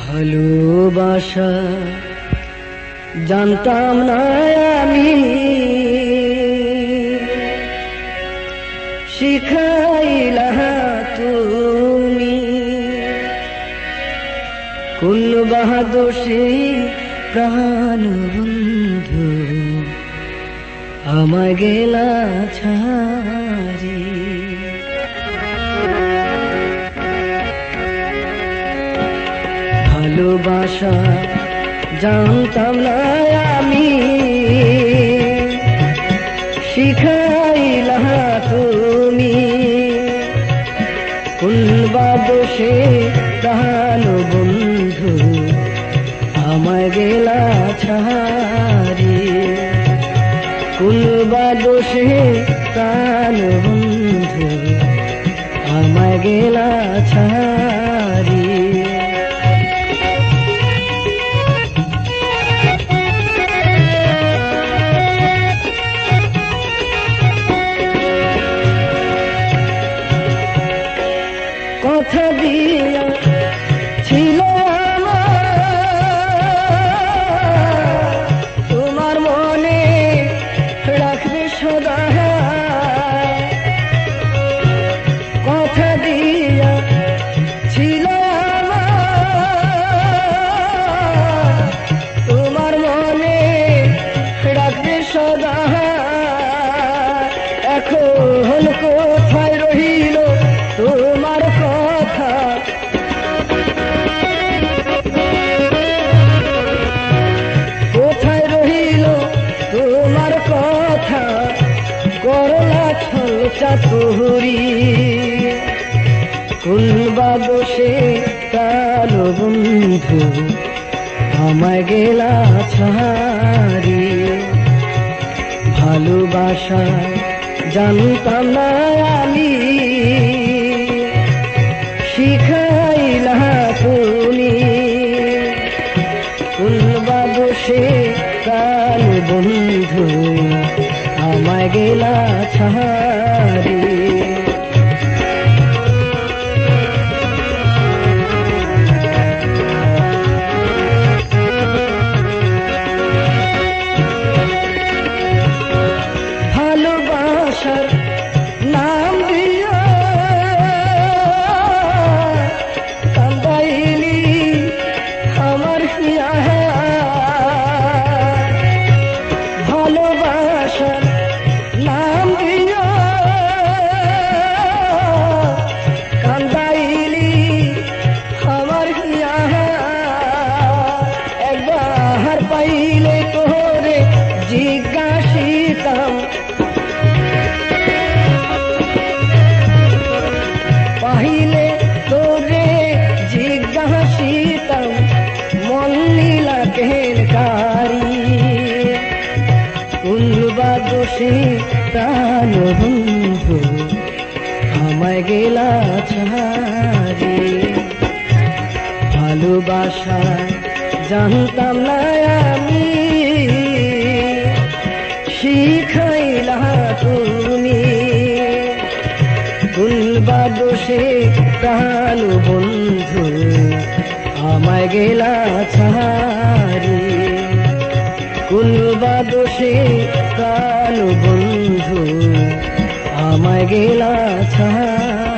ভালোবাসা জানতাম না আমি। শিখাইলা তুমি কোন বাহাদোষে প্রাণ বন্ধু আমায় গেলা ছাড়ি। ভালোবাসা জানতাম না আমি। শিখাইলা তুমি কোন বাদোষে প্রাণ বন্ধু আমায় গেলা ছাড়ি। কোন বাদোষে প্রাণ বন্ধু আমায় গেলা ছাড়ি। কথা দিয়া ছল চাতুরি কোন বাদোষে কালো বন্ধু আমায় গেলা ছাড়ি। ভালোবাসা জানতাম না আমি। लागेला छ। কেনকারি কুলবা দোষে প্রাণ বন্ধু, আমায় গেলা ছাড়ি। ভালোবাসা জানতাম না আমি, শিখাইলা তুমি। কুলবা দোষে প্রাণ বন্ধু, আমায় গেলা ছাড়ি দোষে প্রাণ বন্ধু আমায় গেলা ছাড়ি